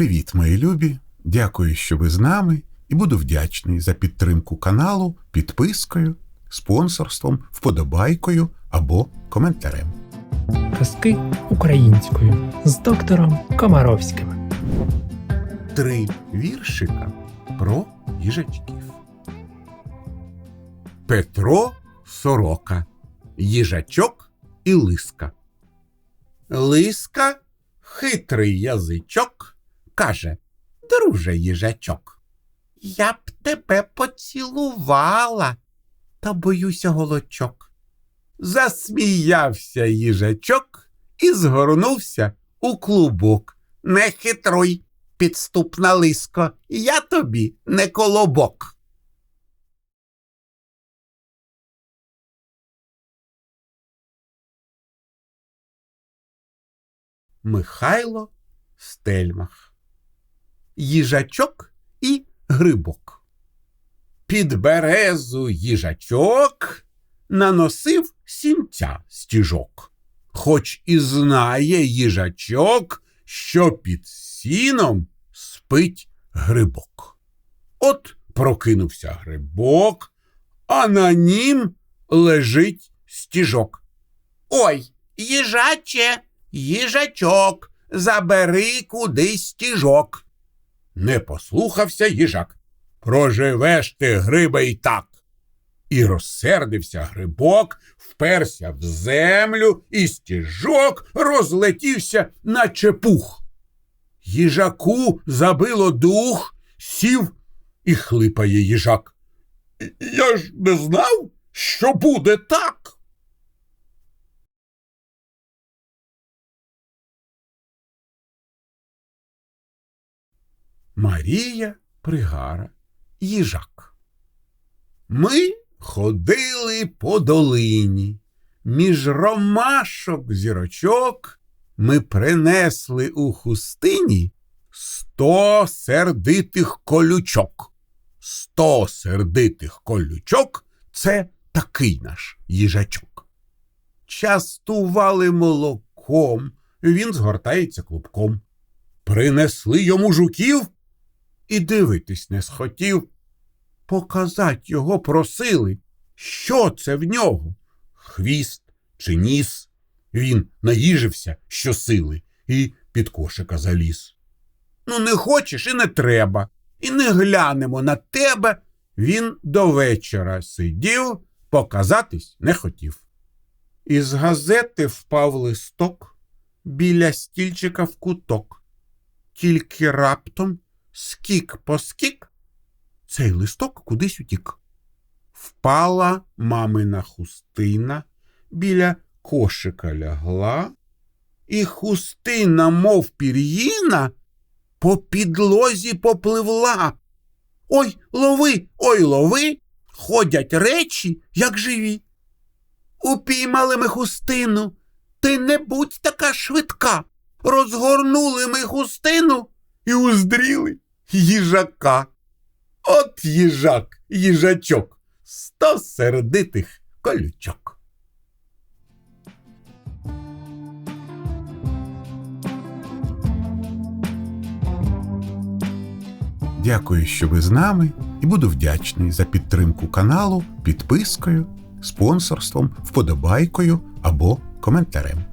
Привіт, мої любі! Дякую, що ви з нами, і буду вдячний за підтримку каналу підпискою, спонсорством, вподобайкою або коментарем. Казки українською з доктором Комаровським. Три віршика про їжачків. Петро Сорока, їжачок і лиска. Лиска, хитрий язичок, каже Друже їжачок, я б тебе поцілувала, та боюся голочок. Засміявся їжачок і згорнувся у клубок. Не хитруй, підступна лиско, я тобі не колобок. Михайло Стельмах Їжачок і грибок. Під березу їжачок наносив сінця стіжок. Хоч і знає їжачок, що під сіном спить грибок. От прокинувся грибок, а на нім лежить стіжок. Ой, їжаче, їжачок, забери кудись стіжок. Не послухався їжак. Проживеш ти, гриба, і так. І розсердився грибок, вперся в землю, і стіжок розлетівся, наче пух. Їжаку забило дух, сів і хлипає їжак. Я ж не знав, що буде так. Марія Пригара, їжак. Ми ходили по долині. Між ромашок зірочок ми принесли у хустині сто сердитих колючок. Сто сердитих колючок це такий наш їжачок. Частували молоком, він згортається клубком. Принесли йому жуків і дивитись не схотів. Показать його просили, що це в нього? Хвіст чи ніс? Він наїжився щосили і під кошика заліз. Ну, не хочеш і не треба, і не глянемо на тебе. Він до вечора сидів, показатись не хотів. Із газети впав листок біля стільчика в куток. Тільки раптом, скік по скік, цей листок кудись утік. Впала мамина хустина, біля кошика лягла, і хустина, мов пір'їна, по підлозі попливла. Ой, лови, ой, лови, ходять речі, як живі. Упіймали ми хустину, ти не будь така швидка. Розгорнули ми хустину і уздріли їжака. От їжак, їжачок, сто сердитих колючок. Дякую, що ви з нами, і буду вдячний за підтримку каналу підпискою, спонсорством, вподобайкою або коментарем.